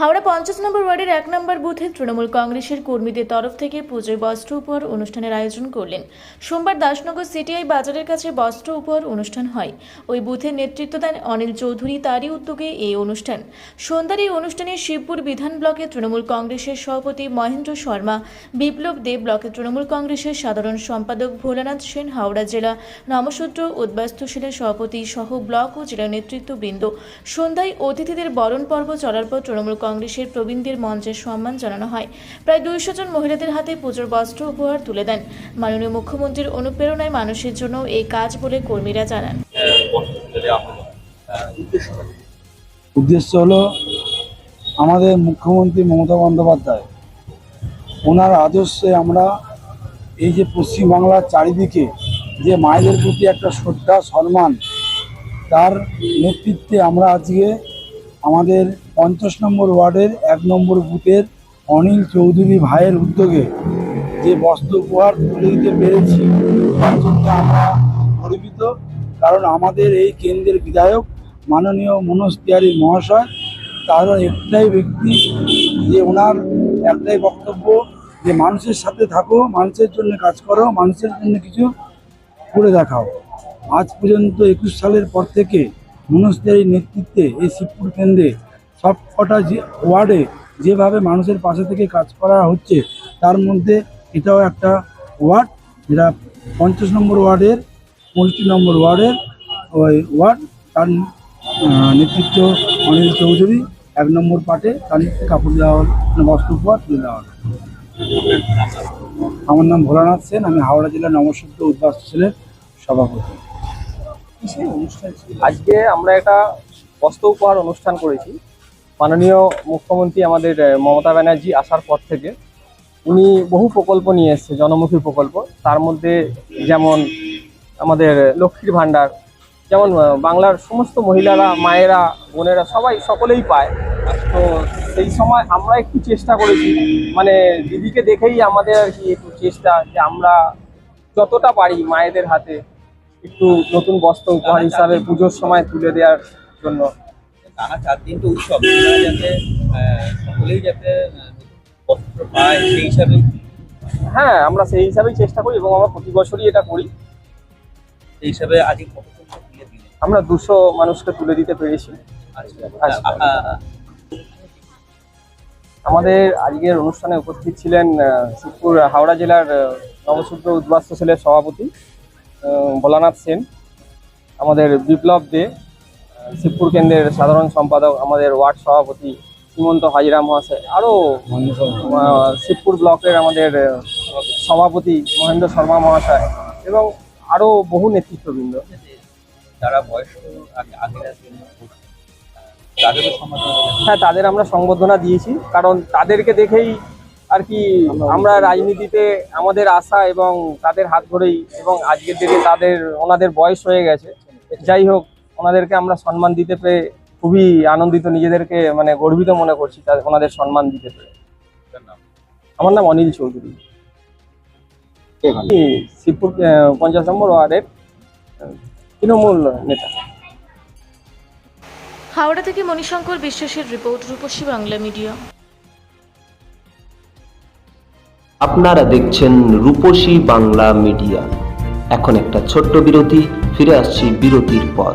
হাওড়া পঞ্চাশ নম্বর ওয়ার্ডের এক নম্বর বুথে তৃণমূল কংগ্রেসের কর্মীদের তরফ থেকে পুজোয় বস্ত্র উপহার অনুষ্ঠানের আয়োজন করলেন। সোমবার দাসনগর সিটিআই বাজারের কাছে বস্ত্র উপহার অনুষ্ঠান হয়। ওই বুথের নেতৃত্ব দেন অনিল চৌধুরী তারই উদ্যোগে এই অনুষ্ঠান। সন্ধ্যার এই অনুষ্ঠানে শিবপুর বিধান ব্লকে তৃণমূল কংগ্রেসের সভাপতি মহেন্দ্র শর্মা, বিপ্লব দেব ব্লকে তৃণমূল কংগ্রেসের সাধারণ সম্পাদক ভোলানাথ সেন, হাওড়া জেলা নমসূত্র উদ্বাস্তুশীলের সভাপতি সহ ব্লক ও জেলা নেতৃত্ববৃন্দ। সন্ধ্যায় অতিথিদের বরণ পর্ব চলার পর তৃণমূল কংগ্রেসের প্রবীণদের মঞ্চে সম্মান জানানো হয়। প্রায় দুইশো জন মহিলাদের হাতে পুজোর বস্ত্র উপহার তুলে দেন। মাননীয় মুখ্যমন্ত্রীর অনুপ্রেরণায় মানুষের জন্য এই কাজ বলে কর্মীরা জানান। উদ্দেশ্য হলো আমাদের মুখ্যমন্ত্রী মমতা বন্দ্যোপাধ্যায়। ওনার আদর্শে আমরা এই যে পশ্চিমবাংলার চারিদিকে যে মায়েদের প্রতি একটা শ্রদ্ধা, সম্মান, তার নেতৃত্বে আমরা আজকে আমাদের পঞ্চাশ নম্বর ওয়ার্ডের এক নম্বর বুথের অনিল চৌধুরী ভাইয়ের উদ্যোগে যে বস্ত্র উপহার তুলে দিতে পেরেছি আমরা গর্বিত। কারণ আমাদের এই কেন্দ্রের বিধায়ক মাননীয় মনোজ তিওয়ারি মহাশয়, তার একটাই ব্যক্তি যে ওনার একটাই বক্তব্য যে মানুষের সাথে থাকো, মানুষের জন্য কাজ করো, মানুষের জন্য কিছু করে দেখাও। আজ পর্যন্ত একুশ সালের পর থেকে মনোজ তিওয়ারির নেতৃত্বে এই শিবপুর কেন্দ্রে সব কটা যে ওয়ার্ডে যেভাবে মানুষের পাশে থেকে কাজ করা হচ্ছে, তার মধ্যে এটাও একটা ওয়ার্ড। যেটা পঞ্চাশ নম্বর ওয়ার্ডের, পঁয়ষট্টি নম্বর ওয়ার্ডের ওই ওয়ার্ড, তার নেতৃত্ব অনিল চৌধুরী, এক নম্বর পার্টে তার কাপড় দেওয়া হল মানে বস্ত্র উপহার তুলে দেওয়া হলো। আমার নাম ভোলানাথ সেন, আমি হাওড়া জেলার নমসূত্র উদ্বাস্ত ছেলের সভাপতি। আজকে আমরা একটা বস্ত্র উপহার অনুষ্ঠান করেছি। মাননীয় মুখ্যমন্ত্রী আমাদের মমতা ব্যানার্জি আসার পর থেকে উনি বহু প্রকল্প নিয়ে এসছে, জনমুখী প্রকল্প। তার মধ্যে যেমন আমাদের লক্ষ্মীর ভাণ্ডার, যেমন বাংলার সমস্ত মহিলারা, মায়েরা, বোনেরা সবাই সকলেই পায়। তো সেই সময় আমরা একটু চেষ্টা করেছি মানে দিদিকে দেখেই আমাদের আর কি একটু চেষ্টা যে আমরা যতটা পারি মায়েদের হাতে একটু নতুন বস্ত্র উপহার হিসাবে পুজোর সময় তুলে দেওয়ার জন্য। টানা চার দিন তো উৎসব যাতে সকলেই যাতে বস্ত্র পায় সেই হিসাবে হ্যাঁ আমরা সেই হিসাবেই চেষ্টা করি এবং আমরা প্রতি বছরই এটা করি। সেই হিসাবে আজকে কতজন তুলে দিলেন আমরা দুশো মানুষকে তুলে দিতে পেরেছি। আচ্ছা আচ্ছা। আ- আ- আমাদের আজকের অনুষ্ঠানে উপস্থিত ছিলেন শিবপুর হাওড়া জেলার নবসূত্র উদ্বাস্ত সেলের সভাপতি আহ, ভোলানাথ সেন আমাদের বিপ্লব দে শিবপুর কেন্দ্রের সাধারণ সম্পাদক আমাদের ওয়ার্ড সভাপতি সীমন্ত হাজিরা মহাশয় আরও শিবপুর ব্লকের আমাদের সভাপতি মহেন্দ্র শর্মা মহাশয় এবং আরও বহু নেতৃত্ববৃন্দ। যারা বয়স্ক হ্যাঁ তাদের আমরা সংবর্ধনা দিয়েছি কারণ তাদেরকে দেখেই আর কি আমরা রাজনীতিতে আমাদের আশা এবং তাদের হাত ধরেই এবং আজকের ডেটে তাদের ওনাদের বয়স হয়ে গেছে। যাই হোক ওনাদেরকে আমরা সম্মান দিতে পেরে খুবই আনন্দিত নিজেদেরকে মানে গর্বিত মনে করছি তাদের ওনাদের সম্মান দিতে পেরে। আমার নাম অনিল চৌধুরী। শিবপুর পঞ্চাশ নম্বর ওয়ার্ডের তৃণমূল নেতা। হাওড়া থেকে মণিশঙ্কর বিশ্বাসের রিপোর্ট রূপসী বাংলা মিডিয়া। আপনারা দেখছেন রূপসী বাংলা মিডিয়া। এখন একটা ছোট্ট বিরতি ফিরে আসছি বিরতির পর।